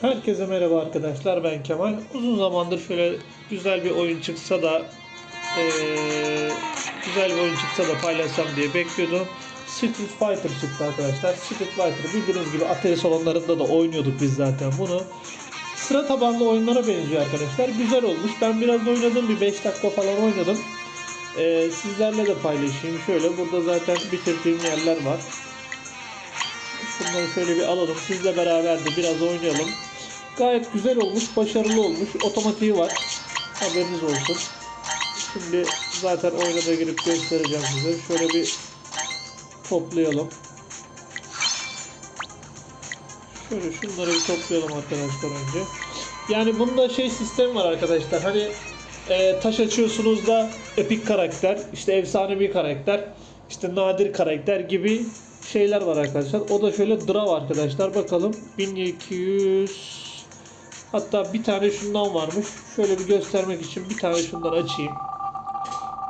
Herkese merhaba arkadaşlar ben Kemal. Uzun zamandır şöyle güzel bir oyun çıksa da eee, güzel bir oyun çıksa da paylaşsam diye bekliyordum. Street Fighter çıktı arkadaşlar. Street Fighter bildiğiniz gibi Atari salonlarında da oynuyorduk biz zaten bunu. Sıra tabanlı oyunlara benziyor arkadaşlar. Güzel olmuş. Ben biraz oynadım. Bir 5 dakika falan oynadım. Eee, sizlerle de paylaşayım. Şöyle burada zaten bitirdiğim yerler var. Şunları şöyle bir alalım. Sizle beraber de biraz oynayalım. Gayet güzel olmuş, başarılı olmuş. Otomatiği var. Haberiniz olsun. Şimdi zaten oyuna da girip göstereceğim size. Şöyle bir toplayalım. Şöyle şunları bir toplayalım arkadaşlar önce. Yani bunda şey sistem var arkadaşlar. Hani e, taş açıyorsunuz da epik karakter, işte efsanevi karakter, işte nadir karakter gibi şeyler var arkadaşlar. O da şöyle draw arkadaşlar. Bakalım 1200 Hatta bir tane şundan varmış. Şöyle bir göstermek için bir tane şundan açayım.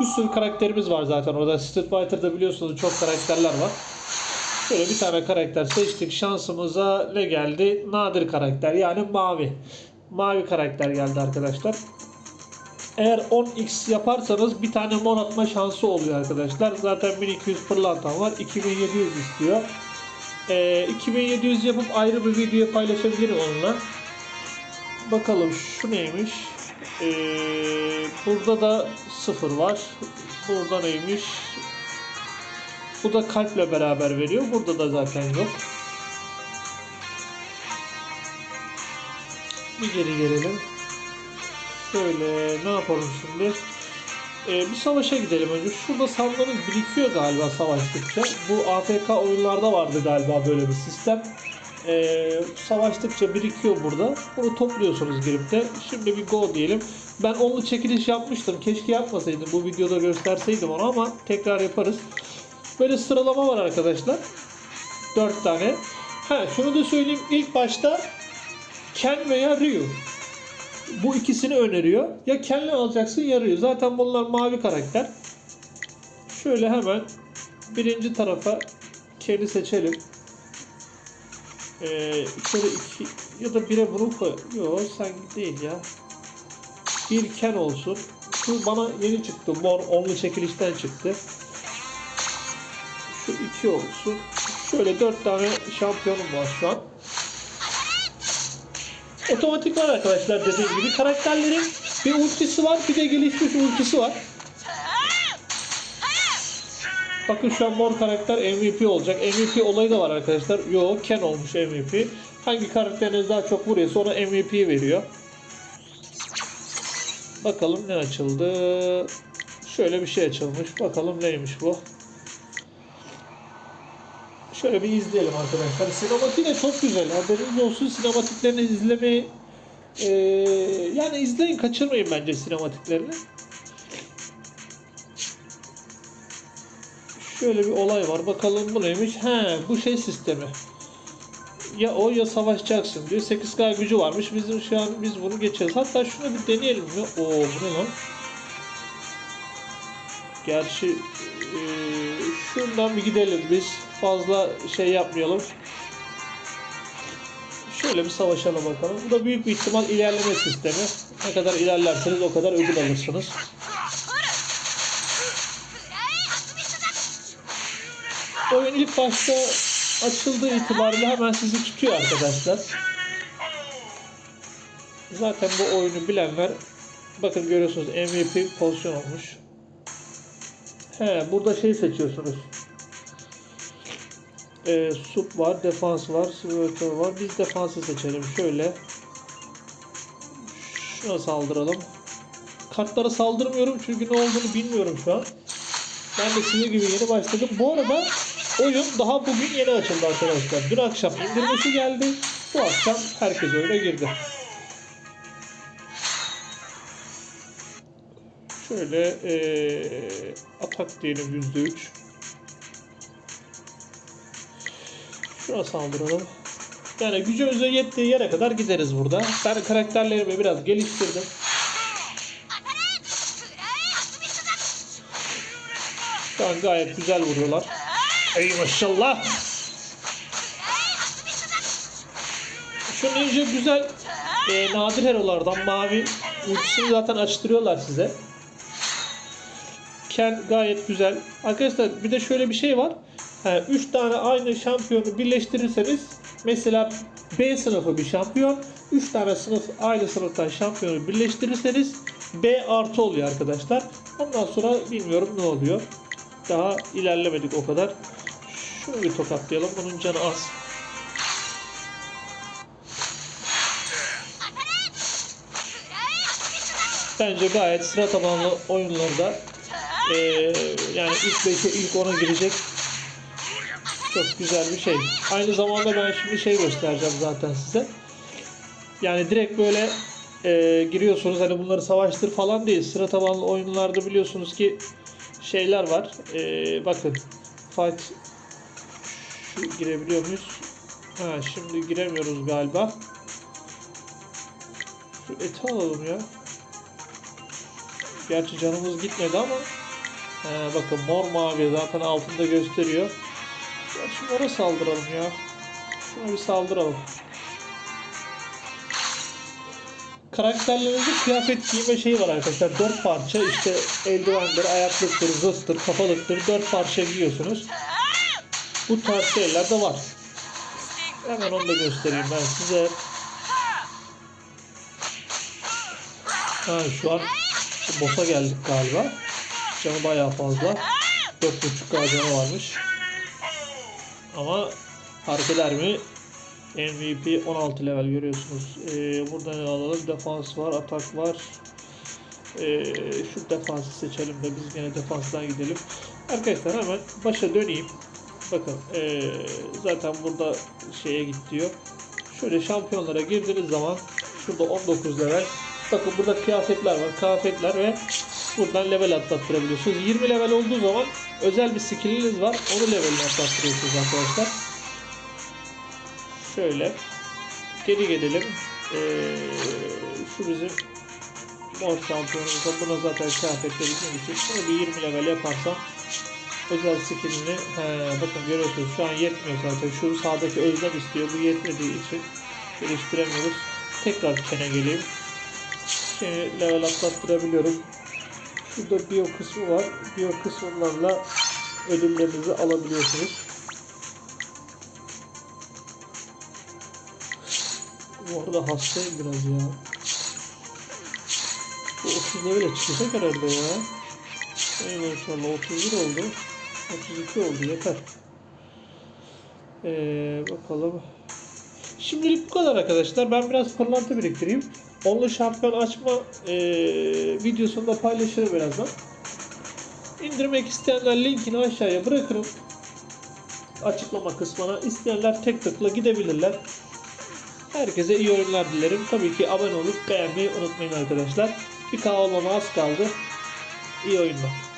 Bir sürü karakterimiz var zaten orada. Street Fighter'da biliyorsunuz çok karakterler var. Şöyle bir tane karakter seçtik. Şansımıza ne geldi? Nadir karakter yani mavi. Mavi karakter geldi arkadaşlar. Eğer 10x yaparsanız bir tane mor atma şansı oluyor arkadaşlar. Zaten 1200 pırlantam var. 2700 istiyor. Ee, 2700 yapıp ayrı bir video paylaşabilirim onunla. Bakalım şu neymiş? Ee, burada da sıfır var. Burada neymiş? Bu da kalple beraber veriyor. Burada da zaten yok. Bir geri gelelim. Şöyle ne yapalım şimdi? Ee, bir savaşa gidelim önce. Şurada sandığınız birikiyor galiba savaştıkça. Bu AFK oyunlarda vardı galiba böyle bir sistem. Ee, savaştıkça birikiyor burada. Bunu topluyorsunuz girip de. Şimdi bir go diyelim. Ben onlu çekiliş yapmıştım. Keşke yapmasaydım. Bu videoda gösterseydim onu ama tekrar yaparız. Böyle sıralama var arkadaşlar. 4 tane. Ha şunu da söyleyeyim. İlk başta Ken veya Ryu. Bu ikisini öneriyor. Ya Ken'le alacaksın ya Ryu. Zaten bunlar mavi karakter. Şöyle hemen birinci tarafa Ken'i seçelim. Ee, şöyle iki ya da bire bunu koy. Yok sen değil ya. Bir Ken olsun. Şu bana yeni çıktı. Mor onlu çekilişten çıktı. Şu iki olsun. Şöyle dört tane şampiyonum var şu an. Otomatik var arkadaşlar dediğim gibi. Karakterlerin bir ultisi var bir de gelişmiş ultisi var. Bakın şu an mor karakter MVP olacak. MVP olayı da var arkadaşlar. Yo Ken olmuş MVP. Hangi karakteriniz daha çok vuruyorsa ona MVP veriyor. Bakalım ne açıldı. Şöyle bir şey açılmış. Bakalım neymiş bu. Şöyle bir izleyelim arkadaşlar. Sinematiği de çok güzel. Haberiniz olsun sinematiklerini izlemeyi eee, yani izleyin kaçırmayın bence sinematiklerini. Şöyle bir olay var. Bakalım bu neymiş? He, bu şey sistemi. Ya o ya savaşacaksın diyor. 8K gücü varmış. Bizim şu an biz bunu geçeriz. Hatta şunu bir deneyelim mi? Oo bu ne lan? Gerçi eee, şundan bir gidelim biz. Fazla şey yapmayalım. Şöyle bir savaşalım bakalım. Bu da büyük bir ihtimal ilerleme sistemi. Ne kadar ilerlerseniz o kadar ödül alırsınız. Oyun ilk başta açıldığı itibariyle hemen sizi tutuyor arkadaşlar. Zaten bu oyunu bilenler bakın görüyorsunuz MVP pozisyon olmuş. He burada şey seçiyorsunuz. Ee, sup var, defans var, swerter var. Biz defansı seçelim. Şöyle. Şuna saldıralım. Kartlara saldırmıyorum çünkü ne olduğunu bilmiyorum şu an. Ben de sizin gibi yeni başladım. Bu arada oyun daha bugün yeni açıldı arkadaşlar. Dün akşam indirmesi geldi. Bu akşam herkes oyuna girdi. Şöyle eee atak diyelim %3. Şuna saldıralım. Yani gücümüze yettiği yere kadar gideriz burada. Ben karakterlerimi biraz geliştirdim. Şu an gayet güzel vuruyorlar. Ey maşallah. Şunun Oynayınca güzel e, nadir herolardan mavi ultisini zaten açtırıyorlar size. Ken gayet güzel. Arkadaşlar bir de şöyle bir şey var. 3 tane aynı şampiyonu birleştirirseniz mesela B sınıfı bir şampiyon 3 tane sınıf aynı sınıftan şampiyonu birleştirirseniz B artı oluyor arkadaşlar. Ondan sonra bilmiyorum ne oluyor. Daha ilerlemedik o kadar. Şunu bir tokatlayalım. Bunun canı az. Bence gayet sıra tabanlı oyunlarda eee, yani ilk 5'e ilk 10'a girecek çok güzel bir şey. Aynı zamanda ben şimdi şey göstereceğim zaten size. Yani direkt böyle eee, giriyorsunuz hani bunları savaştır falan değil. Sıra tabanlı oyunlarda biliyorsunuz ki şeyler var. Eee, bakın fight girebiliyor muyuz? Ha şimdi giremiyoruz galiba. Şu eti alalım ya. Gerçi canımız gitmedi ama He, bakın mor mavi zaten altında gösteriyor. Ya ona saldıralım ya. Şuna bir saldıralım. Karakterlerinizin kıyafet giyme şeyi var arkadaşlar. Dört parça işte eldivendir, ayaklıktır, zırhtır, kafalıktır. Dört parça giyiyorsunuz. Bu tarz şeyler de var. Hemen onu da göstereyim ben size. Ha şu an boss'a geldik galiba. Canı bayağı fazla. 4.5k canı varmış. Ama fark eder mi? MVP 16 level görüyorsunuz. Ee, burada ne alalım? Defans var, atak var. Ee, şu defansı seçelim de biz gene defanstan gidelim. Arkadaşlar hemen başa döneyim. Bakın ee, zaten burada şeye git diyor. Şöyle şampiyonlara girdiğiniz zaman şurada 19 level. Bakın burada kıyafetler var. Kıyafetler ve buradan level atlattırabiliyorsunuz. 20 level olduğu zaman özel bir skilliniz var. Onu levelini atlattırıyorsunuz arkadaşlar. Şöyle geri gelelim. Ee, şu bizim mor şampiyonumuz da buna zaten kıyafetleri için. Şunu bir 20 level yaparsam özel skillini he, bakın görüyorsunuz şu an yetmiyor zaten. Şu sağdaki özlem istiyor. Bu yetmediği için geliştiremiyoruz. Tekrar kene geleyim. Şimdi level atlattırabiliyorum. Şurada bio kısmı var. Bio kısımlarla ödüllerinizi alabiliyorsunuz. Bu arada hastayım biraz ya. Bu 30 level'e çıkacak herhalde ya. Ey maşallah 31 oldu. 32 oldu yeter. Ee, bakalım. Şimdilik bu kadar arkadaşlar. Ben biraz pırlanta biriktireyim. Onlu şampiyon açma e, videosunu da paylaşırım birazdan. İndirmek isteyenler linkini aşağıya bırakırım. Açıklama kısmına. İsteyenler tek tıkla gidebilirler. Herkese iyi oyunlar dilerim. Tabii ki abone olup beğenmeyi unutmayın arkadaşlar. Bir kahvaltı az kaldı. İyi oyunlar.